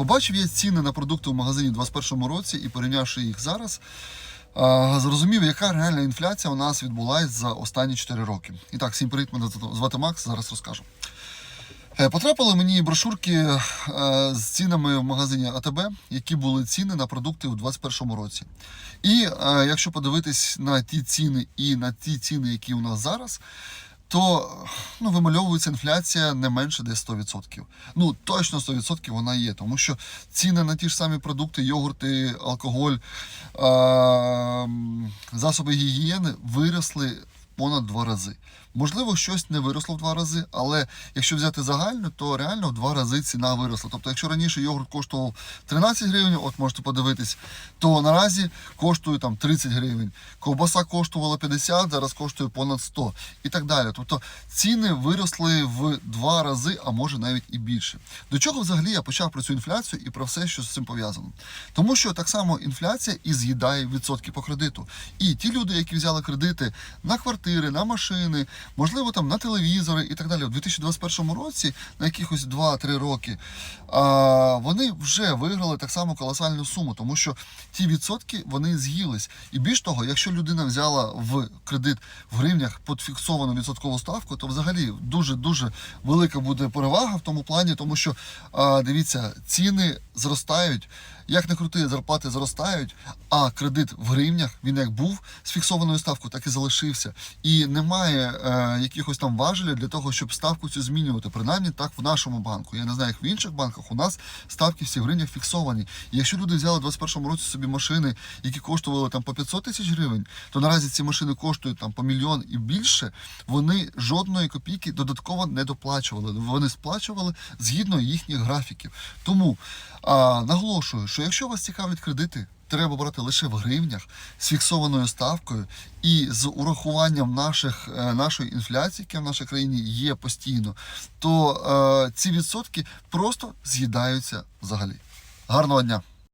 Побачив я ціни на продукти в магазині у 2021 році і порівнявши їх зараз, зрозумів, яка реальна інфляція у нас відбулася за останні 4 роки. І так, всім привіт, мене звати Макс, зараз розкажу. Е, Потрапили мені брошурки е, з цінами в магазині АТБ, які були ціни на продукти у 2021 році. І е, якщо подивитись на ті ціни і на ті ціни, які у нас зараз, то ну, вимальовується інфляція не менше десь 100%. Ну, точно 100% вона є, тому що ціни на ті ж самі продукти, йогурти, алкоголь, засоби гігієни виросли понад два рази. Можливо, щось не виросло в два рази, але якщо взяти загально, то реально в два рази ціна виросла. Тобто, якщо раніше йогурт коштував 13 гривень, от можете подивитись, то наразі коштує там 30 гривень. Ковбаса коштувала 50, зараз коштує понад 100 і так далі. Тобто ціни виросли в два рази, а може навіть і більше. До чого взагалі я почав про цю інфляцію і про все, що з цим пов'язано? Тому що так само інфляція і з'їдає відсотки по кредиту. І ті люди, які взяли кредити на квартири, на машини, можливо, там на телевізори і так далі, у 2021 році, на якихось 2-3 роки, вони вже виграли так само колосальну суму, тому що ті відсотки вони з'їлись. І більш того, якщо людина взяла в кредит в гривнях під фіксовану відсоткову ставку, то взагалі дуже дуже велика буде перевага в тому плані, тому що дивіться, ціни зростають. Як не крути, зарплати зростають, а кредит в гривнях він як був з фіксованою ставкою, так і залишився. І немає е, якихось там важелів для того, щоб ставку цю змінювати. Принаймні так в нашому банку. Я не знаю, як в інших банках. У нас ставки всі в гривнях фіксовані. І якщо люди взяли в 2021 році собі машини, які коштували там по 500 тисяч гривень, то наразі ці машини коштують там по мільйон і більше. Вони жодної копійки додатково не доплачували. Вони сплачували згідно їхніх графіків. Тому а, наголошую, що якщо вас цікавлять кредити, треба брати лише в гривнях з фіксованою ставкою і з урахуванням наших, е, нашої інфляції, яка в нашій країні є постійно, то е, ці відсотки просто з'їдаються взагалі. Гарного дня!